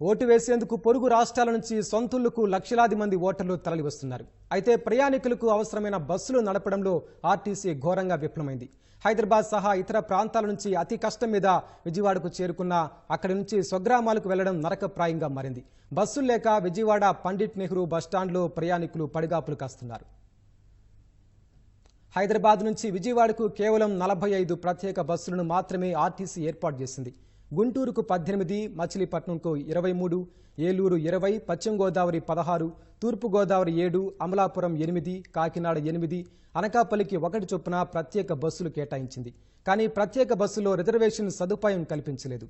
Vote వేసేందుకు పొరుగు రాష్ట్రాల నుంచి సొంతులకు లక్షలాది మంది ఓటర్లు తరలివస్తున్నారు. అయితే ప్రయాణికులకు అవసరమైన బస్సులు నడపడంలో ఆర్టీసీ ఘోరంగా విఫలమైంది. హైదరాబాద్ సహా ఇతర ప్రాంతాల నుంచి అతి కష్టం మీద విజయవాడకు చేరుకున్న అక్కడి నుంచి స్వగ్రామాలకు వెళ్ళడం నరకప్రాయంగా మారింది. బస్సులు లేక విజయవాడ పండిట్ నెహ్రూ బస్టాండ్లో ప్రయాణికులు పడిగాపులు కాస్తున్నారు. హైదరాబాద్ నుంచి విజయవాడకు కేవలం నలభై ఐదు ప్రత్యేక బస్సులను మాత్రమే ఆర్టీసీ ఏర్పాటు చేసింది. గుంటూరుకు పద్దెనిమిది మచిలీపట్నంకు ఇరవై మూడు ఏలూరు ఇరవై పశ్చిమ గోదావరి పదహారు తూర్పు గోదావరి ఏడు అమలాపురం ఎనిమిది కాకినాడ ఎనిమిది అనకాపల్లికి ఒకటి చొప్పున ప్రత్యేక బస్సులు కేటాయించింది. కానీ ప్రత్యేక బస్సులో రిజర్వేషన్ సదుపాయం కల్పించలేదు.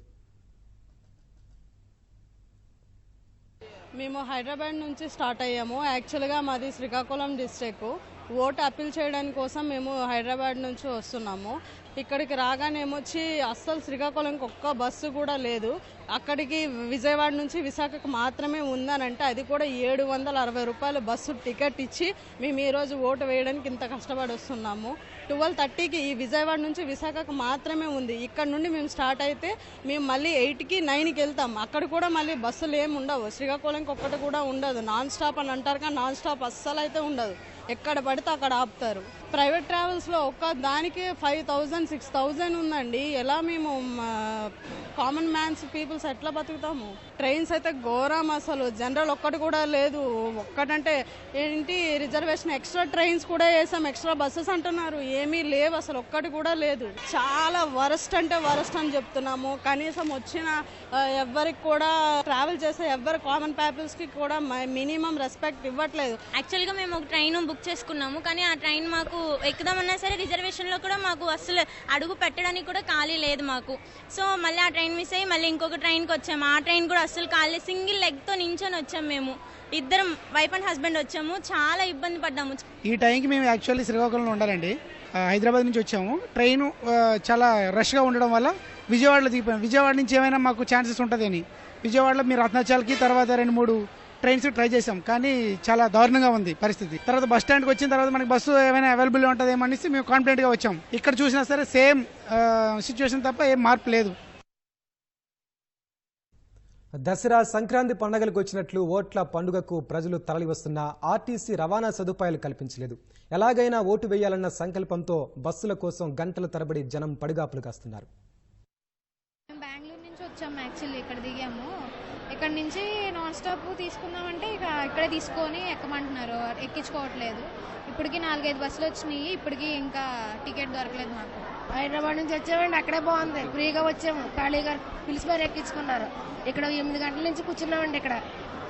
మేము హైదరాబాద్ నుంచి స్టార్ట్ అయ్యాము. యాక్చువల్గా మాది శ్రీకాకుళం డిస్ట్రిక్ట్ ఓటు అప్పీల్ చేయడానికి కోసం మేము హైదరాబాద్ నుంచి వస్తున్నాము. ఇక్కడికి రాగానే ఏమొచ్చి అస్సలు శ్రీకాకుళంకి ఒక్క బస్సు కూడా లేదు. అక్కడికి విజయవాడ నుంచి విశాఖకు మాత్రమే ఉందనంటే అది కూడా ఏడు వందల అరవై రూపాయలు బస్సు టికెట్ ఇచ్చి మేము ఈరోజు ఓటు వేయడానికి ఇంత కష్టపడి వస్తున్నాము. ట్వెల్వ్ థర్టీకి ఈ విజయవాడ నుంచి విశాఖకు మాత్రమే ఉంది. ఇక్కడ నుండి మేము స్టార్ట్ అయితే మేము మళ్ళీ ఎయిట్కి నైన్కి వెళ్తాం. అక్కడ కూడా మళ్ళీ బస్సులు ఏమి ఉండవు. శ్రీకాకుళంకి ఒక్కటి కూడా ఉండదు. నాన్ స్టాప్ అని అంటారు కానీ నాన్ స్టాప్ అస్సలు అయితే ఉండదు. ఎక్కడ పడితే అక్కడ ఆపుతారు. ప్రైవేట్ ట్రావెల్స్లో ఒక్క దానికి ఫైవ్ థౌజండ్ సిక్స్ థౌజండ్ ఉందండి. ఎలా మేము కామన్ మ్యాన్స్ పీపుల్స్ ఎట్లా బతుకుతాము? ట్రైన్స్ అయితే ఘోరం అసలు. జనరల్ ఒక్కటి కూడా లేదు. ఒక్కటంటే ఏంటి రిజర్వేషన్ ఎక్స్ట్రా ట్రైన్స్ కూడా వేసాం. ఎక్స్ట్రా బస్సెస్ అంటున్నారు. ఏమీ లేవు అసలు. ఒక్కటి కూడా లేదు. చాలా వరస్ట్ అంటే వరస్ట్ అని చెప్తున్నాము. కనీసం వచ్చిన ఎవరికి కూడా ట్రావెల్ చేసే ఎవరు కామన్ పీపుల్స్కి కూడా మినిమం రెస్పెక్ట్ ఇవ్వట్లేదు. యాక్చువల్గా మేము ఒక ట్రైన్ బుక్ చేసుకున్నాము. కానీ ఆ ట్రైన్ మాకు ఎక్కుదామన్నా సరే రిజర్వేషన్లో కూడా మాకు అసలు అడుగు పెట్టడానికి కూడా ఖాళీ లేదు మాకు. సో మళ్ళీ ఆ ట్రైన్ మిస్ అయ్యి మళ్ళీ ఇంకొక ట్రైన్కి వచ్చాము. ఆ ట్రైన్ కూడా అస్సలు ఖాళీ సింగిల్ లెగ్తో నించొని వచ్చాము మేము. ఇద్దరం వైఫ్ అండ్ హస్బెండ్ వచ్చాము. చాలా ఇబ్బంది పడ్డాము. ఈ టైంకి మేము యాక్చువల్లీ శ్రీకాకుళంలో ఉండాలండి. హైదరాబాద్ నుంచి వచ్చాము. ట్రైన్ చాలా రష్గా ఉండడం వల్ల విజయవాడలో దిగిపోయాం. విజయవాడ నుంచి ఏమైనా మాకు ఛాన్సెస్ ఉంటుందని విజయవాడలో మీరు రత్నాచాలకి తర్వాత రెండు మూడు ట్రైన్స్ ట్రై చేసాం కానీ చాలా దారుణంగా ఉంది పరిస్థితి. తర్వాత బస్ స్టాండ్కి వచ్చిన తర్వాత మనకి బస్సు ఏమైనా అవైలబుల్ ఉంటుందేమో అనేసి మేము కాన్ఫిడెంట్గా వచ్చాం. ఇక్కడ చూసినా సరే సేమ్ సిచ్యువేషన్ తప్ప ఏం మార్పు లేదు. దసరా సంక్రాంతి పండుగలకు వచ్చినట్లు ఓట్ల పండుగకు ప్రజలు తరలివస్తున్నా ఆర్టీసీ రవాణా సదుపాయాలు కల్పించలేదు. ఎలాగైనా ఓటు వేయాలన్న సంకల్పంతో బస్సుల కోసం గంటల తరబడి జనం పడిగాపులు కాస్తున్నారు. మేము బెంగళూరు నుంచి వచ్చాము యాక్చువల్లీ ఇక్కడ దిగాము. ఇక్కడ నుంచి నాన్ స్టాప్ తీసుకుందామంటే ఇక ఇక్కడే తీసుకొని ఎక్కమంటున్నారు. ఎక్కించుకోవట్లేదు. ఇప్పటికి నాలుగైదు బస్సులు వచ్చినాయి. ఇప్పటికి ఇంకా టికెట్ దొరకలేదు మాకు. హైదరాబాద్ నుంచి వచ్చామండి. అక్కడే బాగుంది. ఫ్రీగా వచ్చాము. ఖాళీ గారు పిలిచి మరి ఎక్కించుకున్నారు. ఇక్కడ ఎనిమిది గంటల నుంచి కూర్చున్నామండి ఇక్కడ.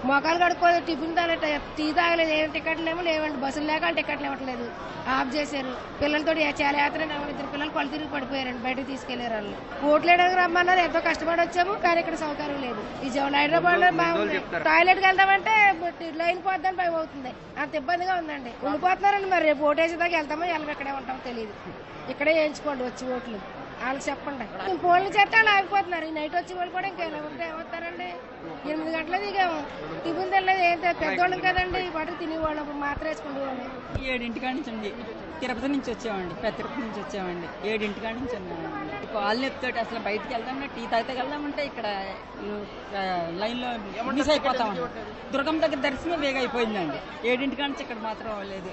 మొఖాలు కడుక్కోలేదు టిఫిన్ తాగలేదు టీ తాగలేదు. ఏం టికెట్లు ఏమో లేవండి. బస్సులు లేక టికెట్లు ఇవ్వట్లేదు. ఆఫ్ చేశారు. పిల్లలతో చాలా యాత్ర ఇద్దరు పిల్లలు కొలు తిరిగి పడిపోయారండి. బయటకు తీసుకెళ్ళారు వాళ్ళు ఓట్లు వేయడానికి రమ్మన్నారు. ఎంతో కష్టపడి వచ్చాము. కానీ ఇక్కడ సౌకర్యం లేదు. విజయవాడ హైదరాబాద్లో బాగుంది. టాయిలెట్కి వెళ్దామంటే లైన్ పోద్దని భయం అవుతుంది. అంత ఇబ్బందిగా ఉందండి. ఉండిపోతున్నారండి మరి. రేపు ఓటు వేసేదాకా వెళ్తామో వెళ్ళం ఇక్కడే ఉంటామో తెలియదు ఇక్కడే వేయించుకోండి వచ్చి ఓట్లు. వాళ్ళకి చెప్పండి. ఫోన్లు చేస్తే వాళ్ళు ఆగిపోతున్నారు. ఈ నైట్ వచ్చి వాళ్ళు కూడా ఇంకా ఉంటే ఏమవుతారండి ఎనిమిది గంటల దిగాము టిఫిన్ తినలేదు. ఏం పెద్దోళ్ళం కదండి. వాటి తినేవాళ్ళం అప్పుడు మాత్ర వేసుకుంటేవాళ్ళం ఏడింటికాడ నుంచి తిరుపతి నుంచి వచ్చామండి పెద్ద తిరుపతి నుంచి వచ్చామండి. ఏడింటికాడ నుంచి ఉన్నామండి కాళ్ళు నొప్పితోటి అసలు బయటికి వెళ్దాం టీ తాగితే వెళ్దామంటే ఇక్కడ లైన్లో మిస్ అయిపోతామండి దుర్గం దగ్గర దర్శనం వేగ అయిపోయిందండి. ఏడింటికాడ నుంచి ఇక్కడ మాత్రం లేదు